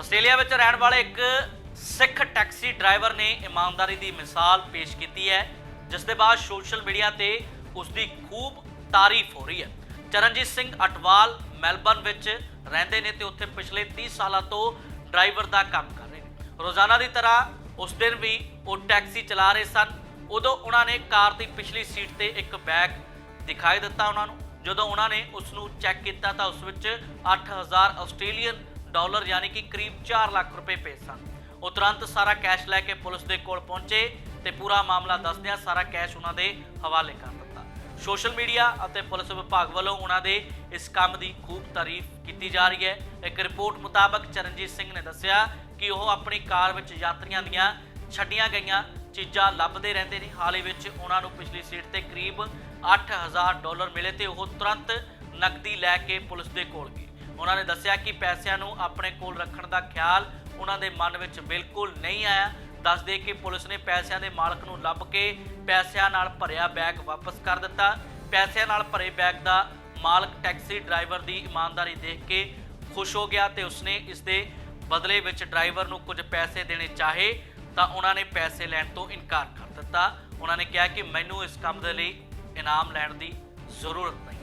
Australia ਵਿੱਚ ਰਹਿਣ ਵਾਲੇ ਇੱਕ ਸਿੱਖ ਟੈਕਸੀ ਡਰਾਈਵਰ ਨੇ ਇਮਾਨਦਾਰੀ ਦੀ ਮਿਸਾਲ ਪੇਸ਼ ਕੀਤੀ ਹੈ, ਜਿਸ ਦੇ ਬਾਅਦ ਸੋਸ਼ਲ ਮੀਡੀਆ ਤੇ ਉਸ ਦੀ ਖੂਬ ਤਾਰੀਫ ਹੋ ਰਹੀ ਹੈ। ਚਰਨਜੀਤ ਸਿੰਘ ਅਟਵਾਲ ਮੈਲਬਨ ਵਿੱਚ ਰਹਿੰਦੇ ਨੇ ਤੇ ਉੱਥੇ ਪਿਛਲੇ 30 ਸਾਲਾਂ ਤੋਂ ਡਰਾਈਵਰ ਦਾ ਕੰਮ ਕਰ ਰਹੇ ਨੇ। ਰੋਜ਼ਾਨਾ ਦੀ ਤਰ੍ਹਾਂ ਉਸ ਦਿਨ ਵੀ ਉਹ ਟੈਕਸੀ ਚਲਾ ਰਹੇ ਸਨ। ਉਦੋਂ ਉਹਨਾਂ ਨੇ ਕਾਰ ਦੀ ਪਿਛਲੀ ਸੀਟ ਤੇ ਇੱਕ ਬੈਗ ਦਿਖਾਈ ਦਿੱਤਾ ਉਹਨਾਂ ਨੂੰ। ਜਦੋਂ ਉਹਨਾਂ ਨੇ ਉਸ ਨੂੰ ਚੈੱਕ ਕੀਤਾ ਤਾਂ ਉਸ ਵਿੱਚ 8000 ਆਸਟ੍ਰੇਲੀਅਨ ਡਾਲਰ ਯਾਨੀ ਕਿ ਕਰੀਬ 4 ਲੱਖ ਰੁਪਏ ਪਏ ਸਨ। ਉਹ ਤੁਰੰਤ ਸਾਰਾ ਕੈਸ਼ ਲੈ ਕੇ ਪੁਲਿਸ ਦੇ ਕੋਲ ਪਹੁੰਚੇ ਤੇ ਪੂਰਾ ਮਾਮਲਾ ਦੱਸਦਿਆਂ ਸਾਰਾ ਕੈਸ਼ ਉਹਨਾਂ ਦੇ ਹਵਾਲੇ ਕਰ ਦਿੱਤਾ। ਸੋਸ਼ਲ ਮੀਡੀਆ ਅਤੇ ਪੁਲਿਸ ਵਿਭਾਗ ਵੱਲੋਂ ਉਹਨਾਂ ਦੇ ਇਸ ਕੰਮ ਦੀ ਖੂਬ ਤਾਰੀਫ ਕੀਤੀ ਜਾ ਰਹੀ ਹੈ। ਇੱਕ ਰਿਪੋਰਟ ਮੁਤਾਬਕ ਚਰਨਜੀਤ ਸਿੰਘ ਨੇ ਦੱਸਿਆ ਕਿ ਉਹ ਆਪਣੀ ਕਾਰ ਵਿੱਚ ਯਾਤਰੀਆਂ ਦੀਆਂ ਛੱਡੀਆਂ ਗਈਆਂ ਚੀਜ਼ਾਂ ਲੱਭਦੇ ਰਹਿੰਦੇ ਨੇ। ਹਾਲ ਹੀ ਵਿੱਚ ਉਹਨਾਂ ਨੂੰ ਪਿਛਲੀ ਸੀਟ ਤੇ ਕਰੀਬ 8000 ਡਾਲਰ ਮਿਲੇ ਤੇ ਉਹ ਤੁਰੰਤ ਨਕਦੀ ਲੈ ਕੇ ਪੁਲਿਸ ਦੇ ਕੋਲ ਉਹਨਾਂ ਨੇ ਦੱਸਿਆ ਕਿ ਪੈਸਿਆਂ ਨੂੰ ਆਪਣੇ ਕੋਲ ਰੱਖਣ ਦਾ ਖਿਆਲ ਉਹਨਾਂ ਦੇ ਮਨ ਵਿੱਚ ਬਿਲਕੁਲ ਨਹੀਂ ਆਇਆ। ਦੱਸਦੇ ਕਿ ਪੁਲਿਸ ਨੇ ਪੈਸਿਆਂ ਦੇ ਮਾਲਕ ਨੂੰ ਲੱਭ ਕੇ ਪੈਸਿਆਂ ਨਾਲ ਭਰਿਆ ਬੈਗ ਵਾਪਸ ਕਰ ਦਿੱਤਾ। ਪੈਸਿਆਂ ਨਾਲ ਭਰੇ ਬੈਗ ਦਾ ਮਾਲਕ ਟੈਕਸੀ ਡਰਾਈਵਰ ਦੀ ਇਮਾਨਦਾਰੀ ਦੇਖ ਕੇ ਖੁਸ਼ ਹੋ ਗਿਆ ਤੇ ਉਸਨੇ ਇਸ ਦੇ ਬਦਲੇ ਵਿੱਚ ਡਰਾਈਵਰ ਨੂੰ ਕੁਝ ਪੈਸੇ ਦੇਣੇ ਚਾਹੇ ਤਾਂ ਉਹਨਾਂ ਨੇ ਪੈਸੇ ਲੈਣ ਤੋਂ ਇਨਕਾਰ ਕਰ ਦਿੱਤਾ। ਉਹਨਾਂ ਨੇ ਕਿਹਾ ਕਿ ਮੈਨੂੰ ਇਸ ਕੰਮ ਦੇ ਲਈ ਇਨਾਮ ਲੈਣ ਦੀ ਜ਼ਰੂਰਤ ਨਹੀਂ